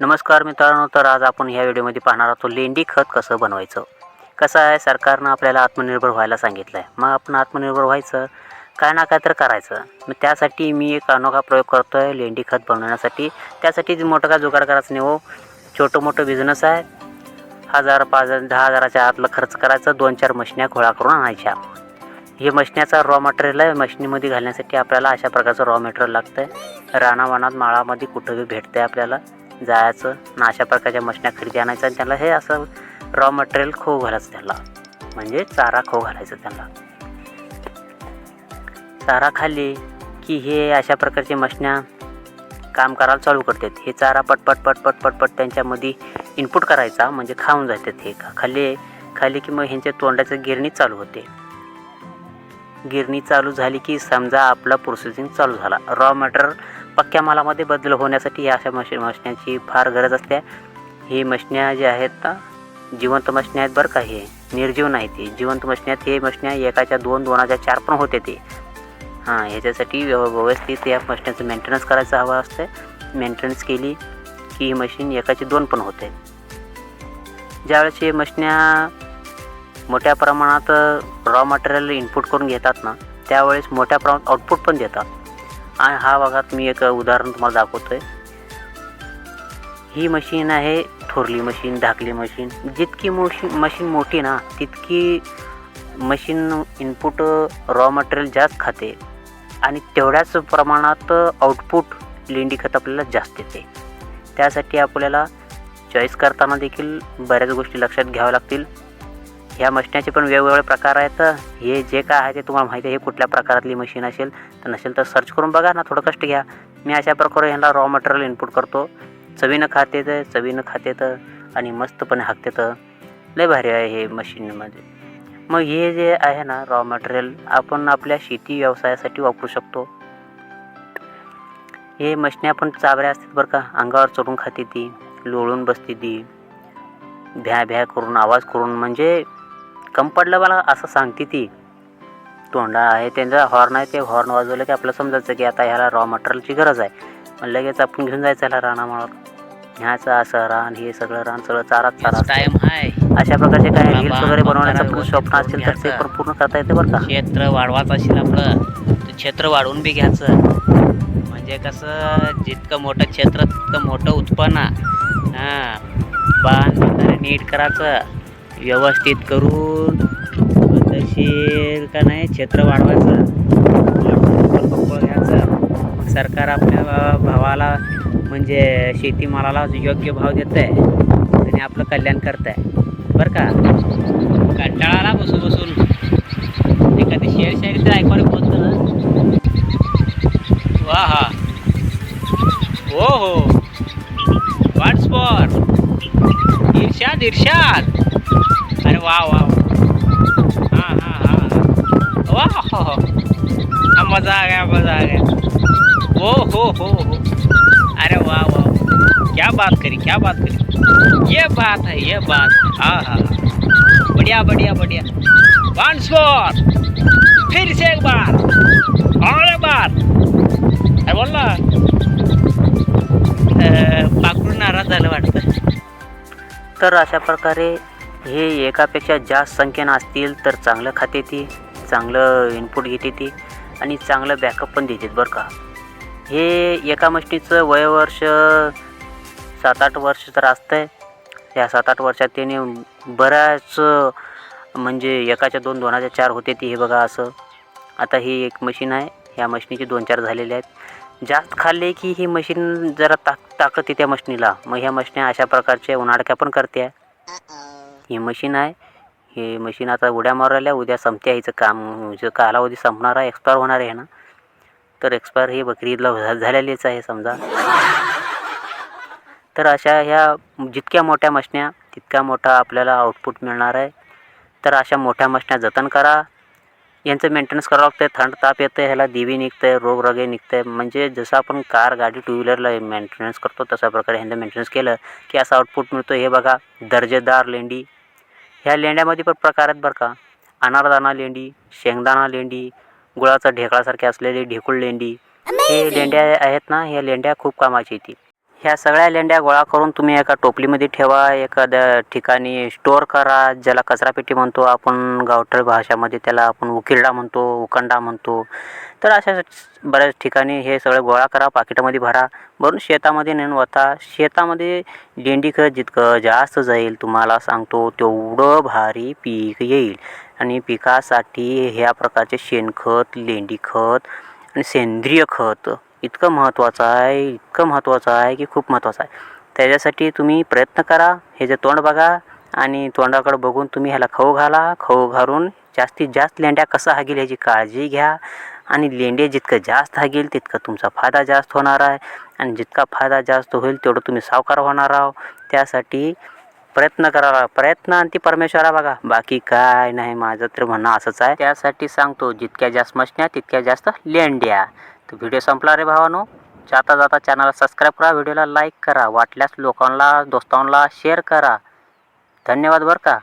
नमस्कार मित्रांनो तर आज आपण ह्या व्हिडिओमध्ये पाहणार आहोत लेंडी खत कसं बनवायचं. कसं आहे सरकारनं आपल्याला आत्मनिर्भर व्हायला सांगितलं आहे मग आपण आत्मनिर्भर व्हायचं काय ना काय तर करायचं. मग त्यासाठी मी एक अनोखा प्रयोग करतो आहे लेंडी खत बनवण्यासाठी. त्यासाठी मोठं काय जुगाड करायचं नाही हो. छोटं मोठं बिझनेस आहे. हजार पाच हजार दहा हजाराच्या आतला खर्च करायचं दोन चार मशन्या गोळा करून आणायच्या. हे मशन्याचा रॉ मटेरियल आहे. मशनीमध्ये घालण्यासाठी आपल्याला अशा प्रकारचं रॉ मटेरियल लागतं आहे रानावानात माळामध्ये कुठं भेटतं आहे आपल्याला. जायचं ना अशा प्रकारच्या मशन्या खरेदी आणायचं आणि त्याला हे असं रॉ मटेरियल खो घालायचं त्याला. म्हणजे चारा खो घालायचं त्याला. चारा खाल्ली की हे अशा प्रकारचे मशन्या काम करायला चालू करतात. हे चारा पटपट पटपट पटपट त्यांच्यामध्ये इनपुट करायचा म्हणजे खाऊन जातात हे. खाली खाली की मग ह्यांच्या तोंडाचं गिरणी चालू होते. गिरणी चालू झाली की समजा आपला प्रोसेसिंग चालू झाला. रॉ मटेरियल पक्क्या मालामध्ये बदल होण्यासाठी या अशा मश मशन्याची फार गरज असते. ही मशन्या ज्या आहेत जिवंत मशन्या आहेत बरं का हे निर्जीव नाही ती जिवंत मशन्यात हे मशन्या एकाच्या दोन दोनाच्या चार पण होते ते. हां ह्याच्यासाठी व्यव व्यवस्थित या मशन्याचं मेंटेनन्स करायचं हवं असतं मेंटेनन्स केली की ही मशीन एकाची दोन पण होते. ज्यावेळेस हे मशन्या मोठ्या प्रमाणात रॉ मटेरियल इनपुट करून घेतात ना त्यावेळेस मोठ्या प्रमाणात आउटपुट पण देतात. आणि हा भागात मी एक उदाहरण तुम्हाला दाखवतो आहे ही मशीन आहे थोरली मशीन धाकली मशीन. जितकी मोशी मशीन मोठी ना तितकी मशीन इनपुट रॉ मटेरियल जास्त खाते. आणि तेवढ्याच प्रमाणात आउटपुट लेंडी खत आपल्याला जास्त येते. त्यासाठी आपल्याला चॉईस करताना देखील बऱ्याच गोष्टी लक्षात घ्याव्या लागतील. ह्या मशिनाचे पण वेगवेगळे प्रकार आहेत. हे जे काय आहे ते तुम्हाला माहिती आहे हे कुठल्या प्रकारातली मशीन असेल तर नसेल तर सर्च करून बघा ना थोडं कष्ट घ्या. मी अशा प्रकारे ह्यांना रॉ मटेरियल इनपुट करतो. चवीनं खाते तर चवीनं खाते तर आणि मस्तपणे हाकते तर लय भारी आहे हे मशीनमध्ये म्हणजे. मग हे जे आहे ना रॉ मटेरियल आपण आपल्या शेती व्यवसायासाठी वापरू शकतो. हे मशन्या पण चाबऱ्या असतात बरं का अंगावर चढून खाते ती लोळून बसते ती. भ्या भ्या करून आवाज करून म्हणजे कम पडलं मला असं सांगते ती. तोंडा आहे त्यांचा हॉर्न आहे ते हॉर्न वाजवलं की आपलं समजायचं की आता ह्याला रॉ मटेरियलची गरज आहे. मग लगेच आपण घेऊन जायचं ह्याला रानामाळावर. ह्याचं असं रान हे सगळं रान सगळं चारा असतं. टाइम हाय अशा प्रकारचे काही बाबा, रील्स वगैरे बनवण्याचं स्वप्न असेल तर ते. पण पूर्ण करता येते बरं का? क्षेत्र वाढवायचं असेल आपलं तर क्षेत्र वाढवून बी घ्यायचं. म्हणजे कसं जितकं मोठं क्षेत्र तितकं मोठं उत्पन्न. हां. बाण वगैरे नीट करायचं. व्यवस्थित करून तशीर का नाही? क्षेत्र वाढवायचं. घ्यायचं सरकार आपल्या भावाला म्हणजे शेतीमालाला योग्य भाव देत आहे आणि आपलं कल्याण करत आहे बरं का? कंटाळाला बसून बसून. एखादी शेअर शायरी तर ऐकवायला बोलतो ना वा हा. हो हो. वाट स्पॉट इर्षाद इर्षाद अरे वा वा हां हां हां. वा. हो हो हा, मजा आ गया मजा आ गया. हो हो हो हो. अरे वा वा क्या बात करी क्या बात करी. ये बात है ये बात. हा हाँ हाँ. बढ़िया बढ़िया बढ़िया. वन स्कोर फिर से एक बार. और एक बार. अरे बोल ना पाकडून नाराज झालं वाटतं. तर अशा प्रकारे हे एकापेक्षा जास्त संख्येनं असतील तर चांगलं खाते ती चांगलं इनपुट घेते ती आणि चांगलं बॅकअप पण देतात बरं का. हे एका मशनीचं वयवर्ष सात आठ वर्ष तर असतं आहे त्या सात आठ वर्षात त्याने बऱ्याच म्हणजे एकाच्या दोन दोनाच्या चार होते ती हे बघा असं. आता ही एक मशीन आहे. ह्या मशिनीचे दोन चार झालेले आहेत. जास्त खाल्ले की ही मशीन जरा ताक ताकद येते त्या मशनीला मग ह्या मशनी अशा प्रकारच्या उन्हाडक्या पण करते. आहे ही मशीन आहे. हे मशीन आता उड्या मारायला उद्या संपते हिचं काम जो कालावधी संपणार आहे. एक्सपायर होणार आहे ना. तर एक्सपायर हे बकरी ईदला झालेलीच आहे समजा. तर अशा ह्या जितक्या मोठ्या मशन्या तितक्या मोठा आपल्याला आउटपुट मिळणार आहे. तर अशा मोठ्या मशन्या जतन करा. यांचं मेंटेनन्स करावं लागतं थंड ताप येतं ह्याला दिवी निघतं आहे रोगरागे निघतं आहे म्हणजे जसं आपण कार गाडी टू व्हीलरला मेंटेनन्स करतो तशा प्रकारे ह्यांचं मेंटेनन्स केलं की असं आउटपुट मिळतो. हे बघा दर्जेदार लेंडी ह्या लेंड्यामध्ये पण प्रकार आहेत बरं का. अनारदाना लेंडी शेंगदाणा लेंडी गुळाचा ढेकळासारखे असलेली ढेकूळ लेंडी. हे लेंड्या आहेत ना ह्या लेंड्या खूप कामाची येतील ह्या सगळ्या लेंड्या गोळा करून तुम्ही एका टोपलीमध्ये ठेवा एखाद्या ठिकाणी स्टोअर करा ज्याला कचरापेटी म्हणतो आपण गावठळ भाषामध्ये त्याला आपण उकिरडा म्हणतो उकंडा म्हणतो. तर अशा बऱ्याच ठिकाणी हे सगळं गोळा करा पाकिटामध्ये भरा. भरून शेतामध्ये नेऊन वता. शेतामध्ये लेंडी खत जितकं जास्त जाईल तुम्हाला सांगतो तेवढं भारी पीक येईल. आणि पिकासाठी ह्या प्रकारचे शेणखत लेंडी खत आणि सेंद्रिय खत इतकं महत्त्वाचं आहे इतकं महत्त्वाचं आहे की खूप महत्त्वाचं आहे. त्याच्यासाठी तुम्ही प्रयत्न करा हे जे तोंड बघा आणि तोंडाकडं बघून तुम्ही ह्याला खाऊ घाला. खाऊ घालून जास्तीत जास्त लेंड्या कसा हागेल ह्याची काळजी घ्या आणि लेंडे जितकं जास्त हागेल तितका तुमचा फायदा जास्त होणार आहे. आणि जितका फायदा जास्त होईल तेवढं तुम्ही सावकार होणार आहो त्यासाठी प्रयत्न करावा प्रयत्न आणि ती परमेश्वरा बघा. बाकी काय नाही माझं तर म्हणणं असंच आहे. त्यासाठी सांगतो जितक्या जास्त मशन्या तितक्या जास्त लेंड्या. तर व्हिडिओ संपला रे भावानो. जाता जाता चॅनलला सबस्क्राईब करा व्हिडिओला लाईक करा. वाटल्यास लोकांना दोस्तांना शेअर करा. धन्यवाद बरं का.